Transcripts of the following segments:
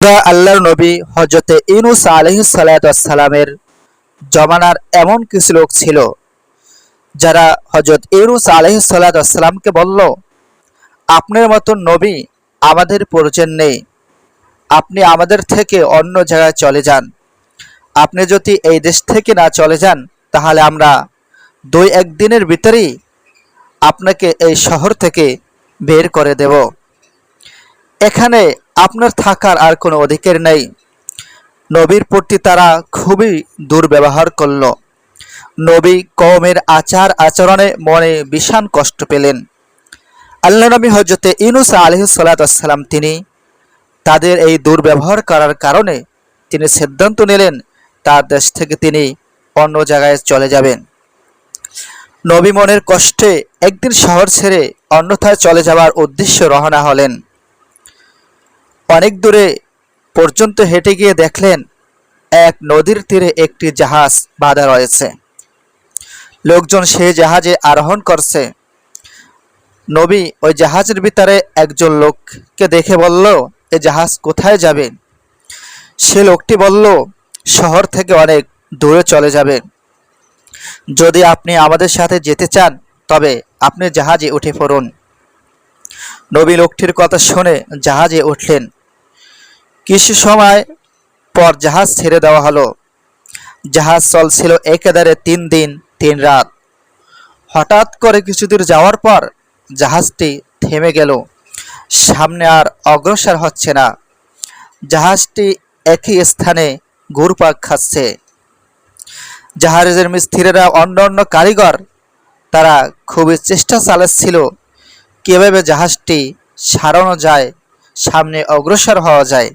আমরা আল্লাহর নবী হজরতে ইউনুস আলহি সালামের জমানার এমন কিছু লোক ছিল, যারা হজরত ইউনুস আলহি সালামকে বলল, আপনার মতন নবী আমাদের প্রয়োজন নেই। আপনি আমাদের থেকে অন্য জায়গায় চলে যান। আপনি যদি এই দেশ থেকে না চলে যান, তাহলে আমরা দুই একদিনের ভিতরেই আপনাকে এই শহর থেকে বের করে দেব। এখানে আপনার থাকার আর কোনো অধিকার নেই। নবীর প্রতি তারা খুবই দুর্ব্যবহার করল। নবী কওমের আচার আচরণে মনে ভীষণ কষ্ট পেলেন। আল্লাহ নবী হজরতে ইনুস আলহ সালাতাম তিনি তাদের এই দুর্ব্যবহার করার কারণে তিনি সিদ্ধান্ত নিলেন, তার দেশ থেকে তিনি অন্য জায়গায় চলে যাবেন। নবী মনের কষ্টে একদিন শহর ছেড়ে অন্যথায় চলে যাওয়ার উদ্দেশ্য রওনা হলেন। অনেক দূরে পর্যন্ত হেঁটে গিয়ে দেখলেন, এক নদীর তীরে একটি জাহাজ বাঁধা রয়েছে। লোকজন সে জাহাজে আরোহণ করছে। নবী ওই জাহাজের ভিতরে একজন লোককে দেখে বলল, এ জাহাজ কোথায় যাবে? সে লোকটি বলল, শহর থেকে অনেক দূরে চলে যাবে। যদি আপনি আমাদের সাথে যেতে চান, তবে আপনি জাহাজে উঠে পড়ুন। নবী লোকটির কথা শুনে জাহাজে উঠলেন। কিছু সময় পর জাহাজ ছেড়ে দেওয়া হলো। জাহাজ চলছিল একেদারে তিন দিন, তিন রাত। হঠাৎ করে কিছু দূর যাওয়ার পর জাহাজটি থেমে গেল। সামনে আর অগ্রসর হচ্ছে না। জাহাজটি একই স্থানে ঘুরপাক খাচ্ছে। জাহাজের মিস্ত্রিরা অন্য অন্য কারিগর, তারা খুবই চেষ্টা চালাচ্ছিল কীভাবে জাহাজটি সারানো যায়, সামনে অগ্রসর হওয়া যায়।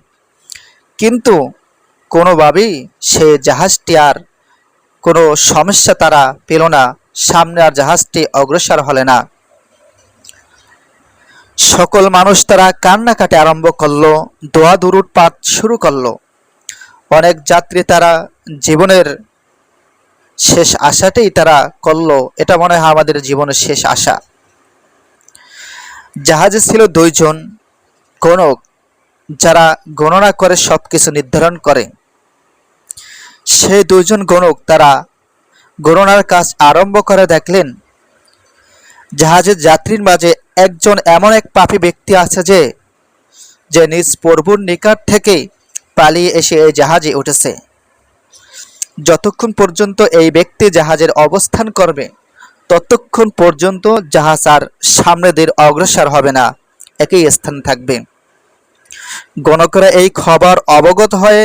কিন্তু কোনোভাবেই সে জাহাজটি আর কোনো সমস্যা তারা পেল না, সামনে আর জাহাজটি অগ্রসর হলে না। সকল মানুষ তারা কান্নাকাটি আরম্ভ করল দোয়া দুরুটপাত শুরু করল। অনেক যাত্রী তারা জীবনের শেষ আশাটাই তারা করল, এটা মনে হয় আমাদের জীবনের শেষ আশা। জাহাজে ছিল দুইজন গণক যারা গণনা করে সব কিছু নির্ধারণ করে, সেই দুজন গণক তারা গণনার কাজ আরম্ভ করে দেখলেন, জাহাজের যাত্রীর মাঝে একজন এমন এক পাপী ব্যক্তি আছে যে যে নিজ প্রভুর নিকট থেকেই পালিয়ে এসে এই জাহাজে উঠেছে। যতক্ষণ পর্যন্ত এই ব্যক্তি জাহাজের অবস্থান করবে, ততক্ষণ পর্যন্ত জাহাজ আর সামনেদের অগ্রসর হবে না, একই স্থান থাকবে। গণকরা এই খবর অবগত হয়ে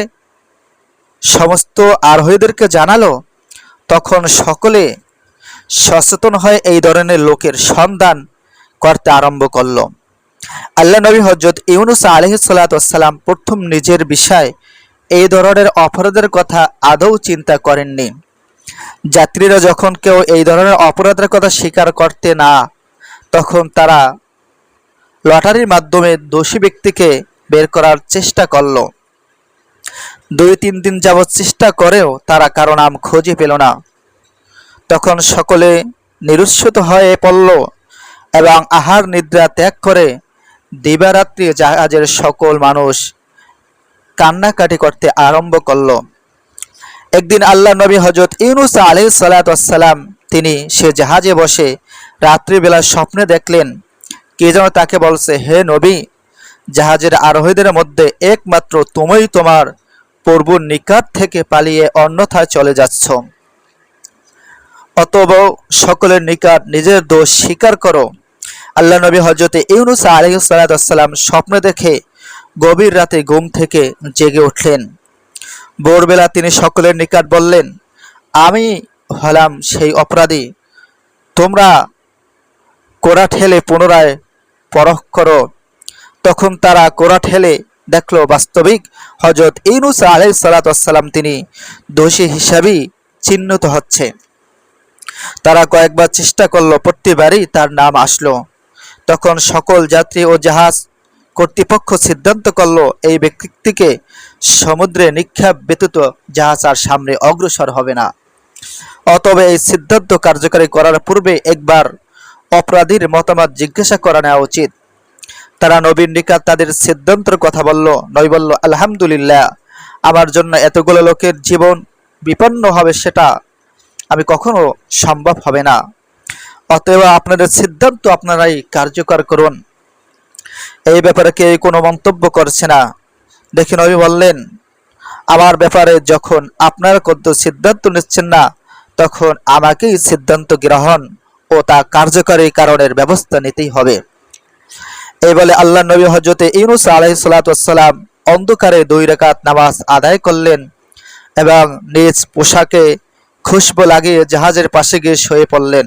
সমস্ত আরোহীদেরকে জানালো, তখন সকলে সচেতন হয়ে এই ধরনের লোকের সন্ধান করতে আরম্ভ করল। আল্লাহ নবী হজরত ইউনুস আলহিসাল্লাম প্রথম নিজের বিষয় এই ধরনের অপরাধের কথা আদৌ চিন্তা করেননি। যাত্রীরা যখন কেউ এই ধরনের অপরাধের কথা স্বীকার করতে না, তখন তারা লটারির মাধ্যমে দোষী ব্যক্তিকে বের করার চেষ্টা করল। দুই তিন দিন যাবৎ চেষ্টা করেও তারা কারও নাম খুঁজে পেল না। তখন সকলে নিরুৎসিত হয়ে পড়ল এবং আহার নিদ্রা ত্যাগ করে দিবারাত্রি জাহাজের সকল মানুষ কান্নাকাটি করতে আরম্ভ করল। একদিন আল্লাহ নবী হজরত ইউনুস আলহ সালাতাম তিনি সে জাহাজে বসে রাত্রিবেলা স্বপ্নে দেখলেন, কে যেন তাকে বলছে, হে নবী জাহাজের আরোহীদের মধ্যে একমাত্র তুমিই তোমার প্রভুর নিকাট থেকে পালিয়ে অন্যথায় চলে যাচ্ছ। অতব সকলের নিকট নিজের দোষ স্বীকার করো। আল্লাহ নবী হজরতে ইউনুস আলহিসাল্লাম স্বপ্ন দেখে গভীর রাতে ঘুম থেকে জেগে উঠলেন। ভোরবেলা তিনি সকলের নিকট বললেন, আমি হলাম সেই অপরাধী। তোমরা কোরা ঠেলে পুনরায় পরখ করো। তখন তারা কোরা ঠেলে দেখল বাস্তবিক হজরত ইউনুস আলাই সালাতাম তিনি দোষী হিসাবেই চিহ্নিত হচ্ছে। তারা কয়েকবার চেষ্টা করল, প্রতিবারই তার নাম আসলো। তখন সকল যাত্রী ও জাহাজ কর্তৃপক্ষ সিদ্ধান্ত করল, এই ব্যক্তিকে সমুদ্রে নিক্ষেপ ব্যতীত জাহাজ আর সামনে অগ্রসর হবে না। অতবে এই সিদ্ধান্ত কার্যকারী করার পূর্বে একবার অপরাধীর মতামত জিজ্ঞাসা করা নেওয়া উচিত। তারা নবীর নিকাত তাদের সিদ্ধান্তের কথা বলল। নবী বলল, আলহামদুলিল্লাহ, আমার জন্য এতগুলো লোকের জীবন বিপন্ন হবে সেটা আমি কখনো সম্ভব হবে না। অতএব আপনাদের সিদ্ধান্ত আপনারাই কার্যকর করুন। এই ব্যাপারে কেউ কোনো মন্তব্য করছে না। দেখি নবী বললেন, আমার ব্যাপারে যখন আপনারা কত সিদ্ধান্ত নিচ্ছেন না, তখন আমাকেই সিদ্ধান্ত গ্রহণ ও তা কার্যকরী কারণের ব্যবস্থা নিতেই হবে। এই বলে আল্লাহ নবী হজরতে ইউনুস আলাইসালাম অন্ধকারে দুই রেখাত নামাজ আদায় করলেন এবং নিজ পোশাকে খুশবু লাগিয়ে জাহাজের পাশে গিয়ে শুয়ে পড়লেন।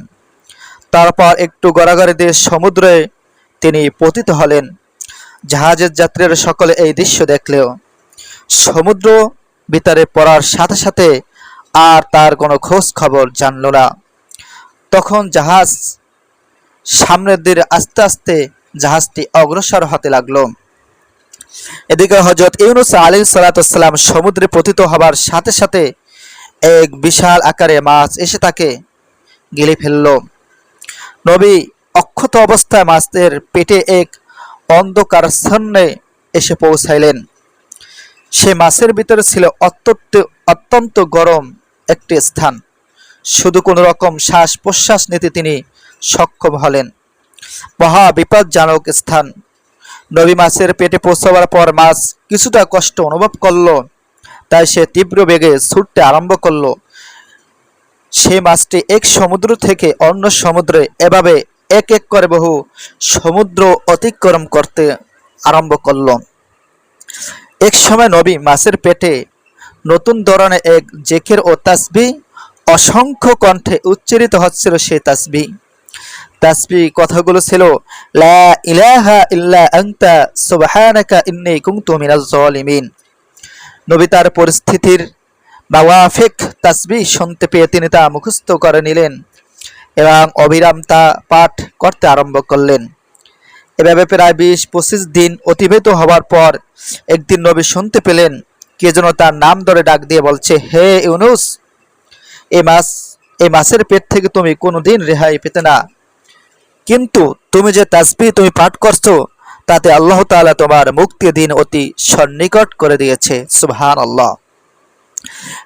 তারপর একটু গড়াগড়ি দিয়ে সমুদ্রে তিনি পতিত হলেন। জাহাজের যাত্রীরা সকলে এই দৃশ্য দেখলেও সমুদ্র ভিতরে পড়ার সাথে সাথে আর তার কোনো খোঁজ খবর জানল না। তখন জাহাজ সামনের দিকে আস্তে আস্তে জাহাজটি অগ্রসর হতে লাগল। এদিকে হজরত ইউনুস আলী সালাতাম সমুদ্রে পতিত হবার সাথে সাথে এক বিশাল আকারে মাছ এসে তাকে গিলে ফেলল। নবী অক্ষত অবস্থায় মাছের পেটে এক অন্ধকার স্থানে এসে পৌঁছাইলেন। সে মাছের ভিতরে ছিল অত্যন্ত অত্যন্ত গরম একটি স্থান। শুধু কোনো রকম শ্বাস প্রশ্বাস নিতে তিনি সক্ষম হলেন। মহা বিপজ্জনক স্থান। নবী মাছের পেটে পৌঁছাবার পর মাছ কিছুটা কষ্ট অনুভব করল, তাই সে তীব্র বেগে ছুটতে আরম্ভ করল। সেই মাছটি এক সমুদ্র থেকে অন্য সমুদ্রে এভাবে এক এক করে বহু সমুদ্র অতিক্রম করতে আরম্ভ করল। এক সময় নবী মাছের পেটে নতুন ধরনের এক জেকের ও তাসবি অসংখ্য কণ্ঠে উচ্চারিত হচ্ছিল সেই তাসবি। তাসবি কথাগুলো ছিল, লা ইলাহা ইল্লা আনতা, সুবহানাকা ইন্নী কুনতু মিনাজ জালিমিন নবী তার পরিস্থিতির মাওয়াফিক তাসবি শুনতে পেয়ে তিনি তা মুখস্থ করে নিলেন এবং অবিরাম তা পাঠ করতে আরম্ভ করলেন। এভাবে প্রায় বিশ পঁচিশ দিন অতিবাহিত হওয়ার পর একদিন নবী শুনতে পেলেন, কে যেন তার নাম ধরে ডাক দিয়ে বলছে, হে ইউনুস এই মাস এই মাসের পেট থেকে তুমি কোনোদিন রেহাই পেতে না। কিন্তু তুমি যে তাসবি তুমি পাঠ করছ, তাতে আল্লাহ তাআলা তোমার মুক্তি দিন অতি সন্নিকট করে দিয়েছে। সুবহান আল্লাহ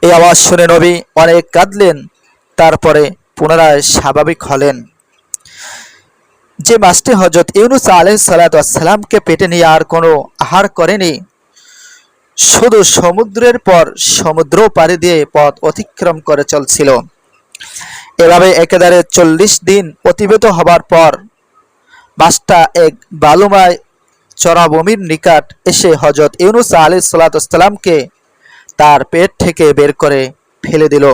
এই আওয়াজ শুনে নবী অনেক কাঁদলেন, তারপরে পুনরায় স্বাভাবিক হলেন। যে মাসটি হজরত ইউনুস আলহ সালাতামকে পেটে নিয়ে আর কোনো আহার করেনি, শুধু সমুদ্রের পর সমুদ্র পাড়ি দিয়ে পথ অতিক্রম করে চলছিল। এভাবে একেবারে চল্লিশ দিন অতিবাহিত হবার পর মাসটা এক বালুমায় চরাভূমির নিকট এসে হজরত ইউনুস আলী সাল্লাতামকে তার পেট থেকে বের করে ফেলে দিল।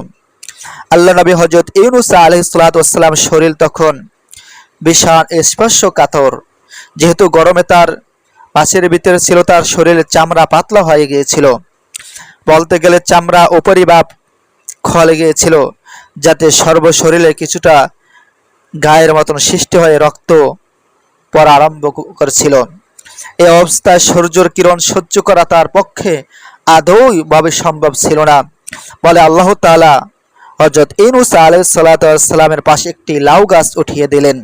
আল্লাহ নবী হজরত ইউনুস আলী সাল্লাতাম শরীর তখন বিশাল স্পর্শ কাতর। যেহেতু গরমে তার মাছের ভিতরে ছিল, তার শরীরের চামড়া পাতলা হয়ে গিয়েছিল। বলতে গেলে চামড়া উপরিভাব খলে গিয়েছিল। যাতে সর্বশরীরে কিছুটা গায়ের মতন সৃষ্টি হয়ে রক্ত পড়া আরম্ভ করেছিল। এই অবস্থায় সূর্যর কিরণ সহ্য করা তার পক্ষে আদৌ ভাবে সম্ভব ছিল না। বলে আল্লাহ তালা হজরত ইনুস আলাই সাল্লামের পাশে একটি লাউ গাছ উঠিয়ে দিলেন।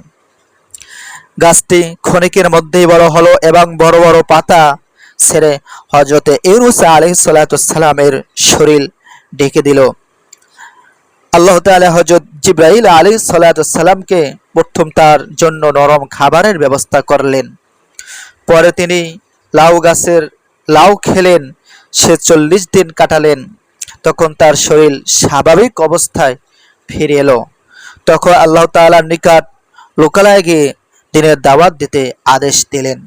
গাছটি ক্ষণিকের মধ্যেই বড় হলো এবং বড় বড় পাতা ছেড়ে হজরতে ইউনুস আলহ সাল্লামের শরীর ঢেকে দিল। আল্লাহ তালা হজরত জিব্রাহিল আলী সাল্লামকে প্রথম তার জন্য নরম খাবারের ব্যবস্থা করলেন। পরে তিনি লাউ গাছের লাউ খেলেন, সে চল্লিশ দিন কাটালেন। তখন তার শরীর স্বাভাবিক অবস্থায় ফিরে এলো। তখন আল্লাহ তালার নিকট লোকালয়ে গিয়ে দিনের দাওয়াত দিতে আদেশ দিলেন।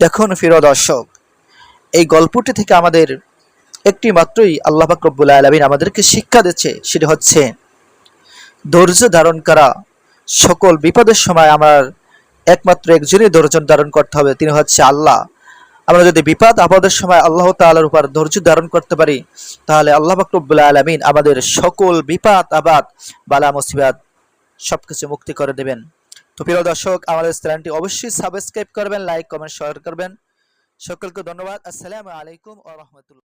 দেখুন ফিরো দর্শক, এই গল্পটি থেকে আমাদের একটি মাত্রই আল্লাহ ফাকরবুল আলমিন আমাদেরকে শিক্ষা দিচ্ছে, সেটি হচ্ছে ধৈর্য ধারণ করা। সকল বিপদের সময় আমার একমাত্র একজনই ধৈর্য ধারণ করতে হবে, তিনি হচ্ছে আল্লাহ। আমরা যদি বিপদ, আপদের সময় আল্লাহ তাল্লার উপর ধৈর্য ধারণ করতে পারি, তাহলে আল্লাহ ফাকরবুল আলমিন আমাদের সকল বিপদ আবাদ বালা মুসিবাদ সবকিছু মুক্তি করে দেবেন। তো প্রিয় দর্শক, আমাদের চ্যানেলটি অবশ্যই সাবস্ক্রাইব করবেন, লাইক, কমেন্ট শেয়ার করবেন। সকলকে ধন্যবাদ। আসসালামু আলাইকুম ওয়া রাহমাতুল্লাহ।